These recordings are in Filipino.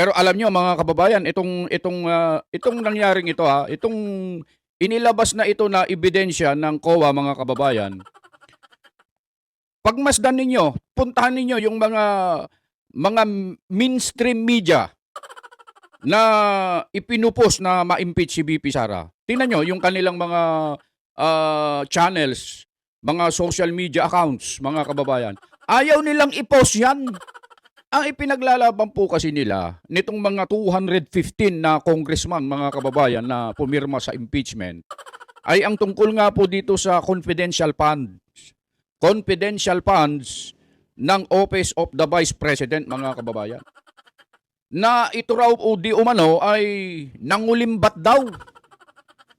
Pero alam nyo mga kababayan, itong itong ah, itong nangyaring ito ha, itong inilabas na ito na ebidensya ng COA mga kababayan. Pagmasdan ninyo, puntahan ninyo yung mga mga mainstream media na ipinupos na ma-impeach si BP Sara. Tingnan nyo yung kanilang mga ah, channels, mga social media accounts, mga kababayan. Ayaw nilang i-post yan. Ang ipinaglalaban po kasi nila, nitong mga 215 na congressman, mga kababayan, na pumirma sa impeachment, ay ang tungkol nga po dito sa confidential funds. Confidential funds ng Office of the Vice President, mga kababayan. Na ito raw o di umano ay nangulimbat daw.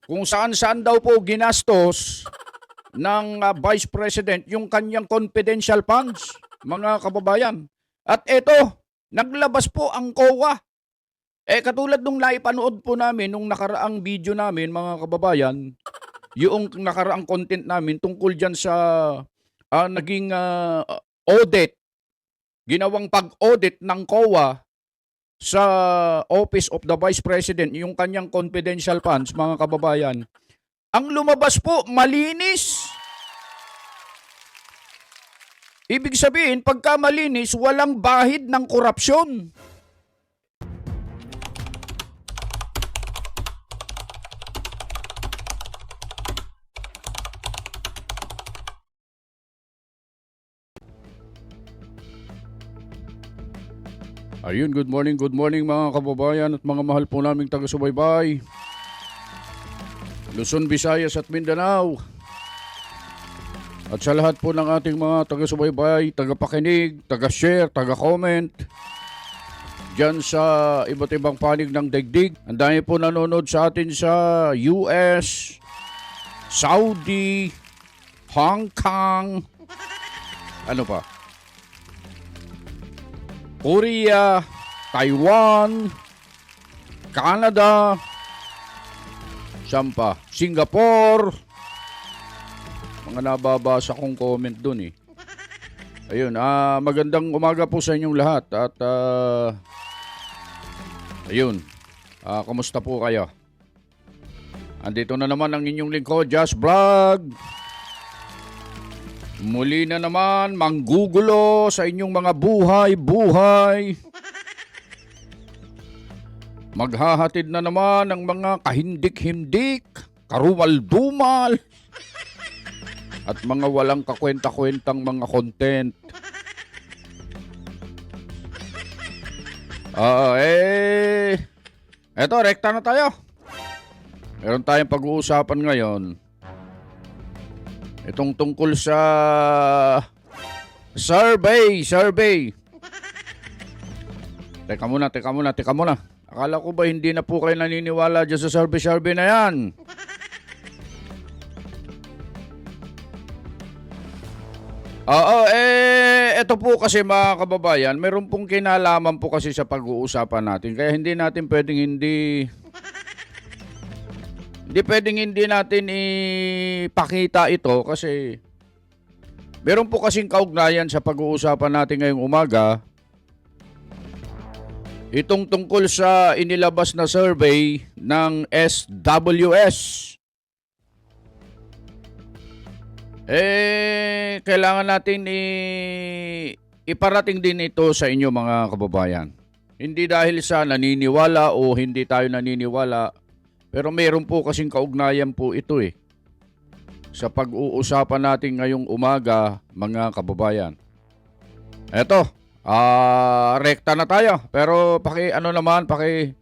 Kung saan-saan daw po ginastos ng ah, Vice President yung kanyang confidential funds, mga kababayan. At eto, naglabas po ang COA. Eh katulad nung naipanood po namin nung nakaraang video namin mga kababayan, yung nakaraang content namin tungkol dyan sa ah, naging ah, audit, ginawang pag-audit ng COA sa Office of the Vice President, yung kanyang confidential funds, mga kababayan. Ang lumabas po, malinis. Ibig sabihin, pagka malinis, walang bahid ng korupsyon. Ayun, good morning, good morning mga kababayan at mga mahal po naming taga-subaybay. Luzon, Visayas at Mindanao. At sa lahat po ng ating mga taga-subaybay, taga-pakinig, taga-share, taga-comment, dyan sa iba't ibang panig ng daigdig. Ang dami po nanonood sa atin sa US, Saudi, Hong Kong, ano pa? Korea, Taiwan, Canada, saan pa? Singapore, mga nababasa kong comment dun eh. Ayun, ah magandang umaga po sa inyong lahat at ah, ayun, ah, kamusta po kayo? Andito na naman ang inyong lingkod, Just Vlog. Muli na naman, manggugulo sa inyong mga buhay-buhay. Maghahatid na naman ng mga kahindik-hindik, karumal-dumal, at mga walang kakwenta-kwentang mga content. Ah, eh, eto, rekta na tayo. Meron tayong pag-uusapan ngayon. Itong tungkol sa survey, survey. Teka muna, teka muna, teka muna. Akala ko ba hindi na po kayo naniniwala dyan sa survey-survey na yan? Oo, eh, ito po kasi mga kababayan, meron pong kinalaman po kasi sa pag-uusapan natin. Kaya hindi natin pwedeng hindi... Hindi pwedeng hindi natin ipakita ito kasi meron po kasing kaugnayan sa pag-uusapan natin ngayong umaga. Itong tungkol sa inilabas na survey ng SWS. Eh, kailangan natin i- iparating din ito sa inyo mga kababayan. Hindi dahil sa naniniwala o hindi tayo naniniwala, pero meron po kasing kaugnayan po ito eh. Sa pag-uusapan natin ngayong umaga, mga kababayan. Eto, ah rekta na tayo. Pero paki ano naman, paki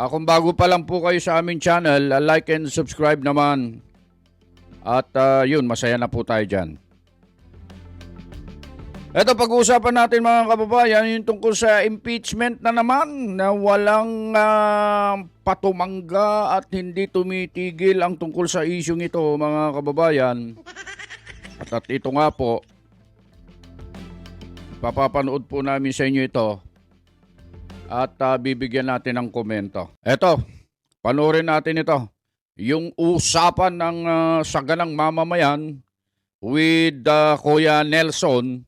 ah, kung bago pa lang po kayo sa aming channel, ah, like and subscribe naman. At ah, yun, masaya na po tayo dyan. Ito, pag-uusapan natin mga kababayan, yung tungkol sa impeachment na naman na walang ah, patumangga at hindi tumitigil ang tungkol sa isyong ito mga kababayan. At, at ito nga po, papapanood po namin sa inyo ito at ah, bibigyan natin ng komento. Ito, panoorin natin ito. Yung usapan ng ah, saganang mamamayan with ah, Kuya Nelson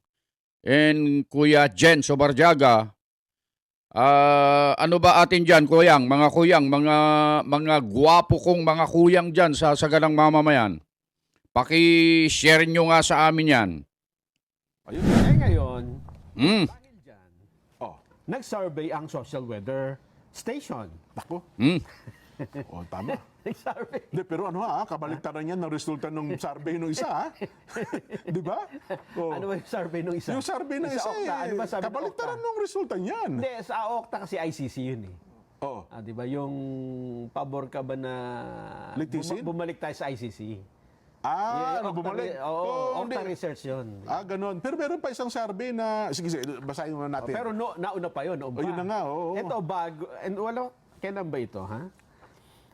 and Kuya Jen Sobarjaga Ah, ano ba atin diyan, kuyang, mga kuyang, mga mga gwapo kong mga kuyang diyan sa saganang mamamayan. Paki-share nyo nga sa amin 'yan. Ayun. Eh ngayon, Mm. dahil dyan, Oh, nag-survey ang social weather station. nako. Mm. Oh, tama. Nag-survey. Hindi, pero ano ha, kabaliktaran yan ng resulta ng survey ng isa ha. Di ba? Oh. Ano ba yung survey nung isa? Yung survey ng isa, Okta. eh, Ano ba sabi ng kabaliktaran ng resulta niyan. Hindi, sa Okta kasi ICC yun eh. Oh, Ah, di ba yung pabor ka ba na Litisin? buma- bumalik tayo sa ICC? ah, ano bumalik? re- Oo, Oh, hindi. Research yun. Ah, ganun. Pero meron pa isang survey na, sige, sige, basahin muna natin. Pero no, nauna pa yun. Oh, yun na nga, oo. Ito, bago. And wala, kailan ba ito, ha?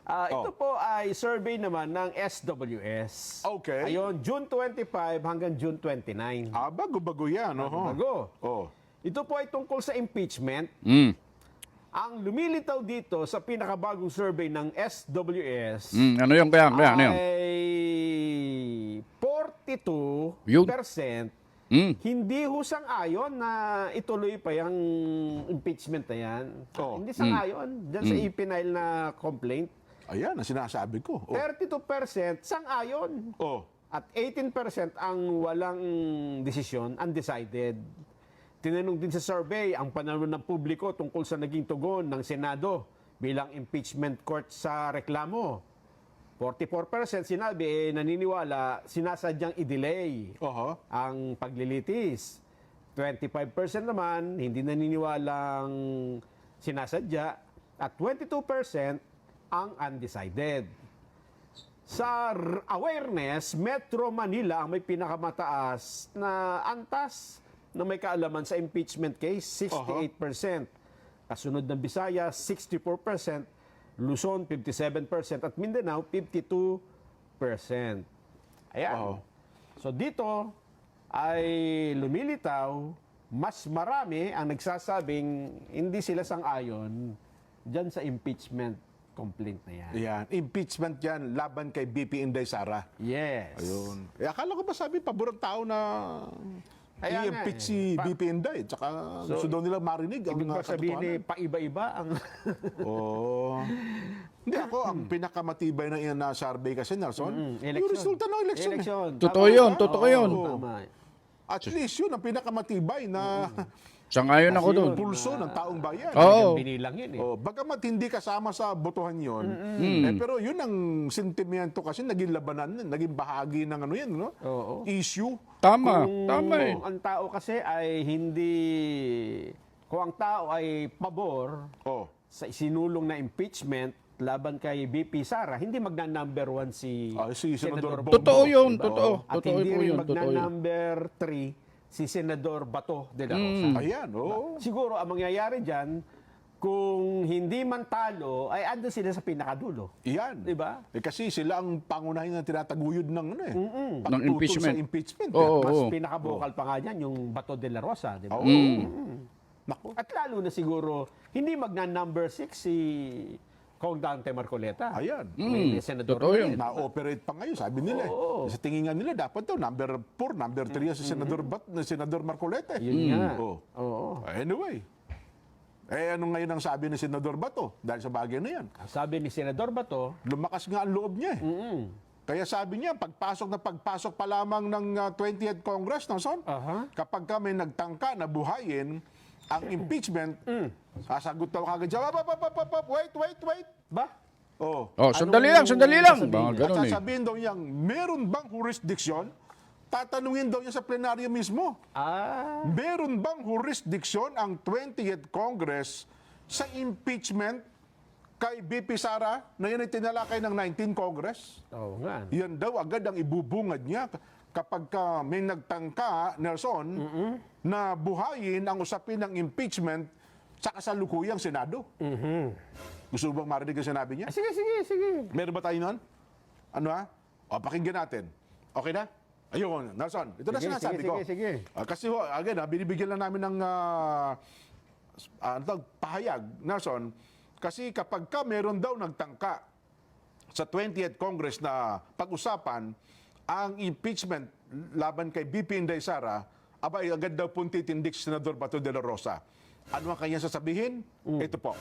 Ah, ito Oh. po ay survey naman ng SWS. Okay. Ayun, June 25 hanggang June 29. ah, bago-bago yan. Oh. Bago. Oh. Ito po ay tungkol sa impeachment. Mm. Ang lumilitaw dito sa pinakabagong survey ng SWS Mm. Ano 'yung kaya? Kaya ano 'yung? ay 42% Yun. Mm. hindi ho sang-ayon na ituloy pa yung impeachment na yan. Oh. Hindi sang-ayon dyan sa ipinail na complaint. Ayan, ang sinasabi ko. Oh. 32% sang-ayon. oh. At 18% ang walang desisyon, undecided. Tinanong din sa survey ang pananaw ng publiko tungkol sa naging tugon ng Senado bilang impeachment court sa reklamo. 44% sinabi eh, naniniwala sinasadyang i-delay Oho. ang paglilitis. 25% naman hindi naniniwalang sinasadya at 22% ang undecided. Sa awareness, Metro Manila ang may pinakamataas na antas na may kaalaman sa impeachment case, 68%. Kasunod ng Visayas, 64%. Luzon, 57%. At Mindanao, 52%. Ayan. Oo. So dito ay lumilitaw, mas marami ang nagsasabing hindi sila sang-ayon dyan sa impeachment complaint na yan. Ayan. Impeachment yan, laban kay BP Inday Sara. Yes. Ayun. Eh, akala ko ba sabi, paborang tao na Kaya nga i-impeach eh. si Pa- BP Inday. Tsaka So, gusto daw nila marinig ang Ibig ba uh, sabihin eh, katotohanan. paiba-iba ang... Oo. Hindi ako, ang pinakamatibay na iyan na survey kasi, Nelson, Mm, yung election. resulta ng election. eh. Election. Totoo Tama 'yun, ba? totoo Oo, 'yun. Tama. At least yun, ang pinakamatibay na Sangayon ako doon. pulso ng taong bayan. Oo. Yung binilang yun eh. Oh, bagamat hindi kasama sa botohan yon, eh, pero yun ang sentimento kasi naging labanan, naging bahagi ng ano yan, no? Oo. Issue. Tama, Kung tama eh. ang tao kasi ay hindi... Kung ang tao ay pabor Oh. sa isinulong na impeachment laban kay BP Sara, hindi magna-number one si, Ah, si Senador Bongbong. Totoo 'yun, Diba? totoo. At Totoo hindi rin magna-number three si Senador Bato de la Rosa. Ayan, oh. Siguro ang mangyayari dyan, kung hindi man talo, ay ando sila sa pinakadulo. Iyan. Diba? Eh, kasi sila ang pangunahin na tinataguyod ng ano eh. Ng pagtutol impeachment. sa impeachment. Oo. Mas oo. pinakabukal pa nga dyan, yung Bato de la Rosa. Diba? Oo. Naku. At lalo na siguro, hindi magna-number six si Kong Dante Marcoleta. Ayan. May, may Mm, senador totoo na yun. rin. Na-operate pa ngayon, sabi nila. Oo. Sa tingin nga nila, dapat daw number 4, number 3 yan si Senador Bat, na Senador Marcoleta. eh. Yun nga. Oo. Oo. Anyway. Eh, ano ngayon ang sabi ni Senador Bato? Dahil sa bagay na yan. Ang Sabi ni Senador Bato, Lumakas nga ang loob niya eh. mm Kaya sabi niya, pagpasok na pagpasok pa lamang ng ah, 20th Congress, no, son? Aha. Kapag kami nagtangka na buhayin ang impeachment, Mm. sasagot daw kagad siya, "Wap, wap, wap, wap, wap, wait, wait, wait. ba? Oh. Oh, sandali lang, sandali lang. sasabihin Mga? At ganun eh. sasabihin daw niyang, meron bang jurisdiction? Tatanungin daw niya sa plenaryo mismo. Ah, Meron bang jurisdiction ang 20th Congress sa impeachment kay BP Sara na yan ay tinalakay ng 19 Congress? oo nga. Yan daw agad ang ibubungad niya kapag ka may nagtangka, Nelson, na buhayin ang usapin ng impeachment sa kasalukuyang Senado. Gusto mo bang marinig ang sinabi niya? Ah, sige, sige, sige. Meron ba tayo nun? Ano ha? O, pakinggan natin. Okay na? Ayun, Nelson. Ito na Sige, sinasabi sige, ko. sige, sige. Ah, kasi ho, again, ha, binibigyan lang namin ng ah, ah, ano tawag, pahayag, Nelson. Kasi kapag ka meron daw nagtangka sa 20th Congress na pag-usapan ang impeachment laban kay BP Inday Sara, abay agad daw pong titindik si Senador Bato de la Rosa. Ano ang kanya sasabihin? Ito po.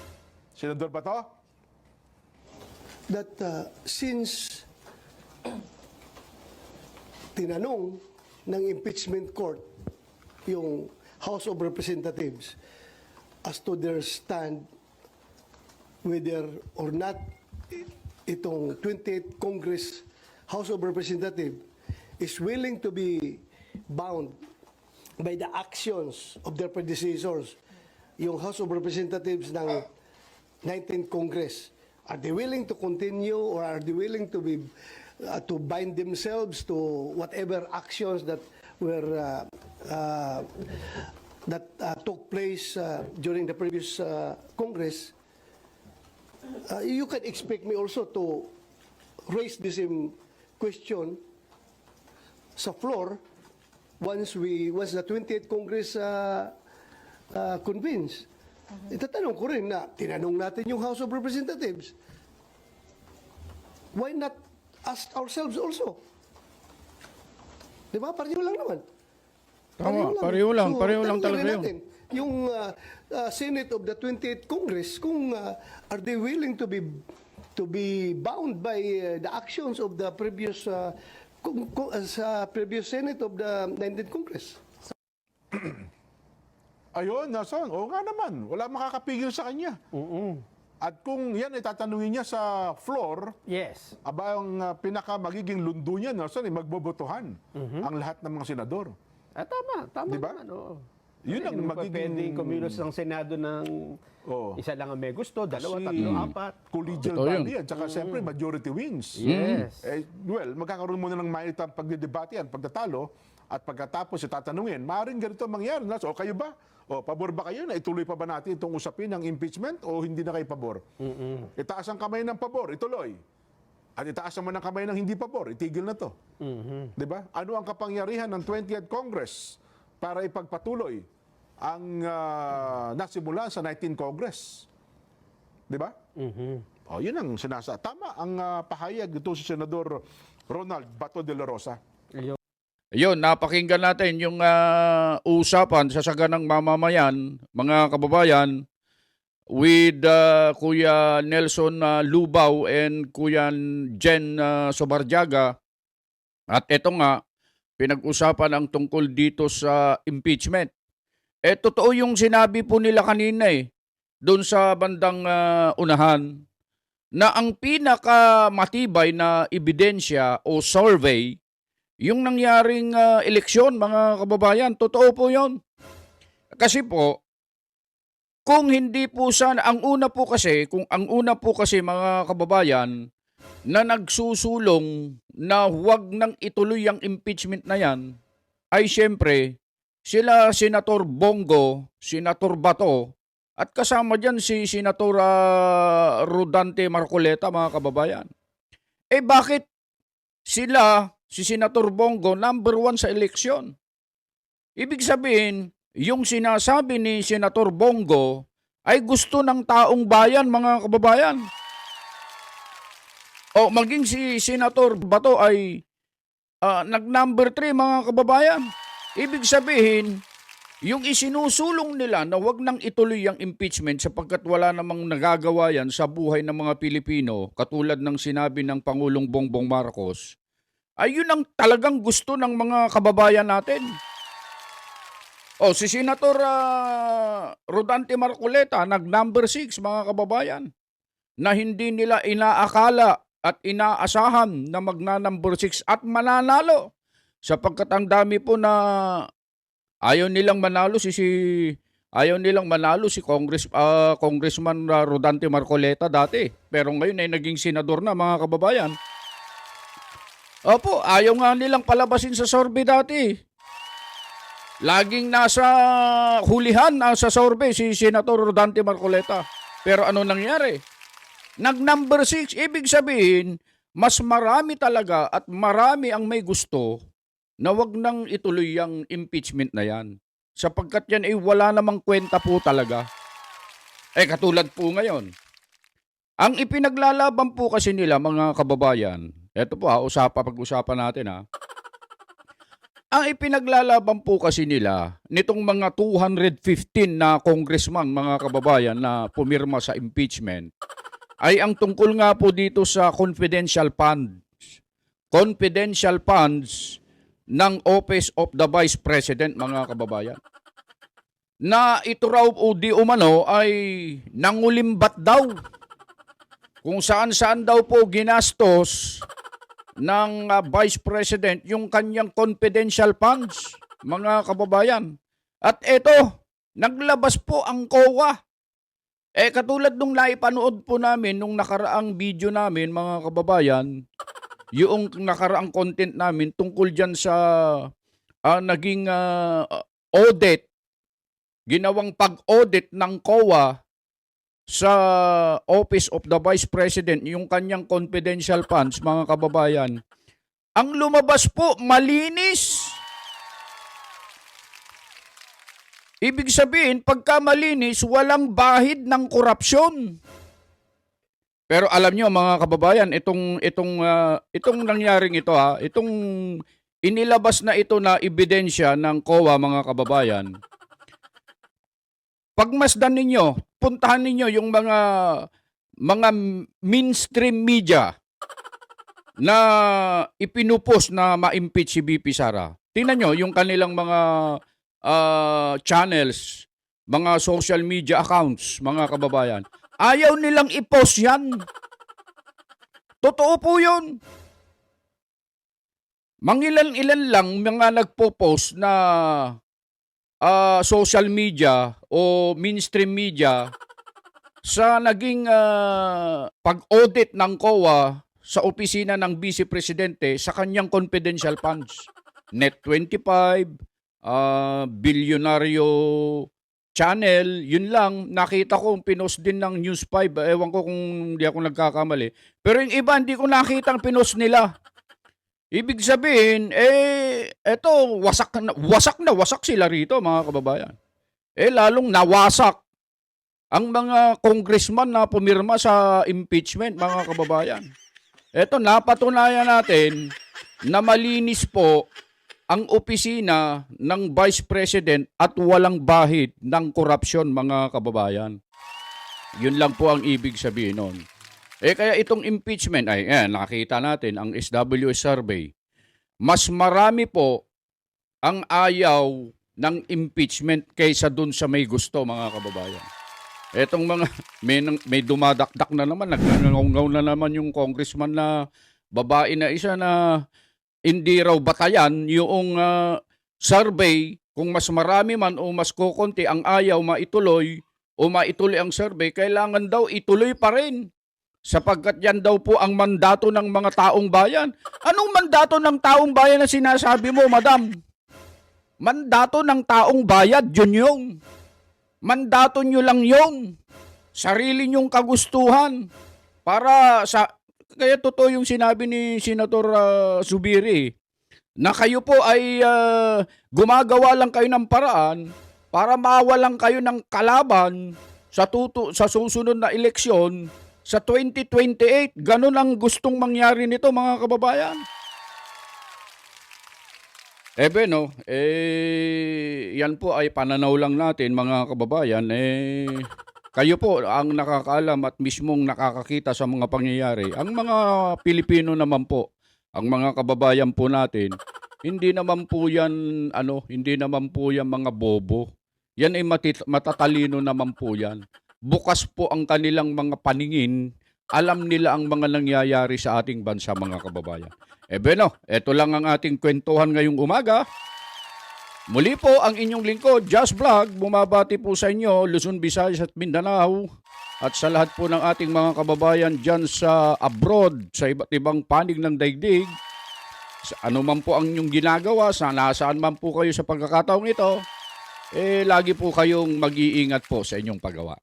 Senador Bato? that uh, since tinanong ng impeachment court yung House of Representatives as to their stand whether or not itong 28th Congress House of Representatives is willing to be bound by the actions of their predecessors, yung House of Representatives ng 19th Congress, are they willing to continue or are they willing to be uh, to bind themselves to whatever actions that were uh, uh, that uh, took place uh, during the previous uh, Congress? Uh, you can expect me also to raise the same question sa floor once we once the 28th Congress uh, uh, convenes. Itatanong ko rin na tinanong natin yung House of Representatives. Why not ask ourselves also? Di ba? Pareho lang naman. Tama, pareho lang, pareho lang tanongin talaga yun. natin, Yung uh, uh, Senate of the 28th Congress, kung uh, are they willing to be to be bound by uh, the actions of the previous uh, kung- kung- uh, sa previous Senate of the 19th Congress? Ayun, nason. Oo nga naman. Wala makakapigil sa kanya. At kung yan ay tatanungin niya sa floor, Yes. aba ang uh, pinaka magiging lundo niya, Nelson, ay magbobotohan ang lahat ng mga senador. Ah, tama, tama Di ba? naman. Oo. Yun ang magiging- pwedeng kumilos ng Senado ng Oo. isa lang ang may gusto, dalawa, Kasi tatlo, apat. Collegial yun. body yan. Tsaka siyempre, majority wins. Yes. Eh, well, magkakaroon muna ng mainit ang pagdidebate yan, pagtatalo, at pagkatapos itatanungin, maaaring ganito ang mangyari. Nas, o kayo ba? O pabor ba kayo na ituloy pa ba natin itong usapin ng impeachment o hindi na kayo pabor? Itaas ang kamay ng pabor, ituloy. At itaas naman ang kamay ng hindi pabor, itigil na to. Di ba? Ano ang kapangyarihan ng 20th Congress para ipagpatuloy ang ah, nasimula sa 19th Congress? Di ba? O, yun ang sinasa. Tama ang ah, pahayag ito si Senador Ronald Bato de la Rosa. Ayun, napakinggan natin yung ah, usapan sa saganang mamamayan, mga kababayan, with ah, Kuya Nelson ah, Lubao and Kuya Jen uh, Sobarjaga. At eto nga, pinag-usapan ang tungkol dito sa impeachment. Eh, totoo yung sinabi po nila kanina eh, doon sa bandang ah, unahan, na ang pinakamatibay na ebidensya o survey yung nangyaring ah, eleksyon, mga kababayan, totoo po yon. Kasi po, kung hindi po sana, ang una po kasi, kung ang una po kasi mga kababayan, na nagsusulong na huwag nang ituloy ang impeachment na yan, ay siyempre, sila Senator Bongo, Senator Bato, at kasama dyan si Senator ah, Rodante Marcoleta, mga kababayan. Eh bakit sila, si Senator Bongo, number one sa eleksyon. Ibig sabihin, yung sinasabi ni Senator Bongo ay gusto ng taong bayan, mga kababayan. O maging si Senator Bato ay ah, nag-number three, mga kababayan. Ibig sabihin, yung isinusulong nila na wag nang ituloy ang impeachment sapagkat wala namang nagagawa yan sa buhay ng mga Pilipino, katulad ng sinabi ng Pangulong Bongbong Marcos, ay yun ang talagang gusto ng mga kababayan natin. O, si Senator ah, Rodante Marcoleta, nag-number 6, mga kababayan, na hindi nila inaakala at inaasahan na magna-number 6 at mananalo. Sapagkat ang dami po na ayaw nilang manalo si si ayaw nilang manalo si Congress ah, Congressman ah, Rodante Marcoleta dati. Pero ngayon ay naging senador na mga kababayan. Opo, ayaw nga nilang palabasin sa survey dati. Laging nasa hulihan nasa survey si Senator Rodante Marcoleta. Pero ano nangyari? Nag number 6, ibig sabihin, mas marami talaga at marami ang may gusto na wag nang ituloy ang impeachment na yan. Sapagkat yan ay wala namang kwenta po talaga. Eh katulad po ngayon. Ang ipinaglalaban po kasi nila mga kababayan, eto po ha, usapa, pag-usapan natin ha. Ang ipinaglalaban po kasi nila, nitong mga 215 na congressman, mga kababayan, na pumirma sa impeachment, ay ang tungkol nga po dito sa confidential funds. Confidential funds ng Office of the Vice President, mga kababayan. Na ito raw o di umano ay nangulimbat daw. Kung saan-saan daw po ginastos ng ah, Vice President yung kanyang confidential funds, mga kababayan. At eto, naglabas po ang COA. Eh katulad nung naipanood po namin nung nakaraang video namin mga kababayan, yung nakaraang content namin tungkol dyan sa ah, naging ah, audit, ginawang pag-audit ng COA sa Office of the Vice President, yung kanyang confidential funds, mga kababayan, ang lumabas po, malinis. Ibig sabihin, pagka malinis, walang bahid ng korupsyon. Pero alam nyo mga kababayan, itong itong ah, itong nangyaring ito ha, itong inilabas na ito na ebidensya ng COA mga kababayan. Pagmasdan ninyo, puntahan ninyo yung mga mga mainstream media na ipinupos na ma-impeach si BP Sara. Tingnan nyo yung kanilang mga ah, channels, mga social media accounts, mga kababayan. Ayaw nilang i-post yan. Totoo po yun. Mangilan-ilan lang mga nagpo-post na ah, social media o mainstream media sa naging ah, pag-audit ng COA sa opisina ng Vice Presidente sa kanyang confidential funds. Net 25, ah, bilyonaryo channel, yun lang. Nakita ko, pinost din ng News 5. Ewan ko kung hindi ako nagkakamali. Pero yung iba, hindi ko nakita ang pinost nila. Ibig sabihin, eh, eto, wasak na, wasak na, wasak sila rito, mga kababayan. Eh, lalong nawasak ang mga congressman na pumirma sa impeachment, mga kababayan. Eto, napatunayan natin na malinis po ang opisina ng Vice President at walang bahid ng korupsyon, mga kababayan. Yun lang po ang ibig sabihin nun. Eh kaya itong impeachment, ay eh, nakita natin ang SWS survey, mas marami po ang ayaw ng impeachment kaysa dun sa may gusto, mga kababayan. Etong mga, may, may dumadakdak na naman, nagngangaw na naman yung congressman na babae na isa na hindi raw batayan yung ah, survey kung mas marami man o mas kukunti ang ayaw maituloy o maituloy ang survey, kailangan daw ituloy pa rin. Sapagkat yan daw po ang mandato ng mga taong bayan. Anong mandato ng taong bayan na sinasabi mo, madam? Mandato ng taong bayad, yun yung. Mandato nyo lang yung. Sarili nyong kagustuhan. Para sa... Kaya totoo yung sinabi ni Senator ah, Zubiri na kayo po ay ah, gumagawa lang kayo ng paraan para mawalan kayo ng kalaban sa tutu sa susunod na eleksyon sa 2028. Ganun ang gustong mangyari nito mga kababayan. Ebe no, eh yan po ay pananaw lang natin mga kababayan eh kayo po ang nakakaalam at mismong nakakakita sa mga pangyayari. Ang mga Pilipino naman po, ang mga kababayan po natin, hindi naman po yan ano, hindi naman po yan mga bobo. Yan ay matit- matatalino naman po yan. Bukas po ang kanilang mga paningin, alam nila ang mga nangyayari sa ating bansa mga kababayan. Eh beno, eto lang ang ating kwentuhan ngayong umaga. Muli po ang inyong lingkod, Just Vlog, bumabati po sa inyo, Luzon, Visayas at Mindanao. At sa lahat po ng ating mga kababayan dyan sa abroad, sa iba't ibang panig ng daigdig. Sa ano man po ang inyong ginagawa, sa nasaan man po kayo sa pagkakataong ito, eh lagi po kayong mag-iingat po sa inyong paggawa.